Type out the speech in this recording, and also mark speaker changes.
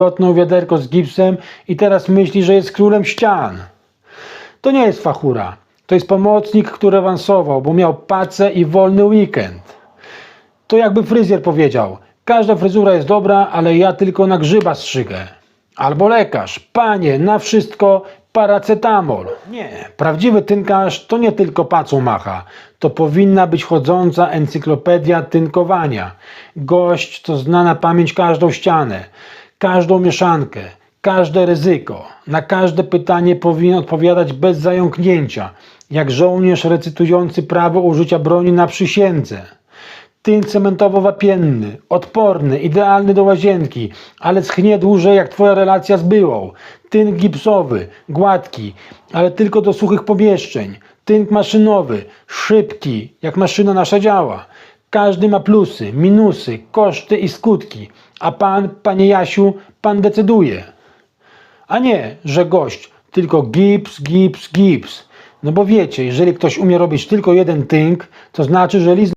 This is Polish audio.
Speaker 1: lotną wiaderko z gipsem i teraz myśli, że jest królem ścian. To nie jest fachura. To jest pomocnik, który awansował, bo miał pacę i wolny weekend. To jakby fryzjer powiedział: Każda fryzura jest dobra, ale ja tylko na grzyba strzygę. Albo lekarz: Panie, na wszystko paracetamol. Nie, prawdziwy tynkarz to nie tylko pacą macha. To powinna być chodząca encyklopedia tynkowania. Gość, co zna na pamięć każdą ścianę, każdą mieszankę, każde ryzyko. Na każde pytanie powinien odpowiadać bez zająknięcia, jak żołnierz recytujący prawo użycia broni na przysiędze. Tynk cementowo-wapienny, odporny, idealny do łazienki, ale schnie dłużej jak twoja relacja z byłą. Tynk gipsowy, gładki, ale tylko do suchych pomieszczeń. Tynk maszynowy, szybki, jak maszyna nasza działa. Każdy ma plusy, minusy, koszty i skutki. A pan, panie Jasiu, pan decyduje. A nie, że gość, tylko gips, gips, gips. No bo wiecie, jeżeli ktoś umie robić tylko jeden tynk, to znaczy, że list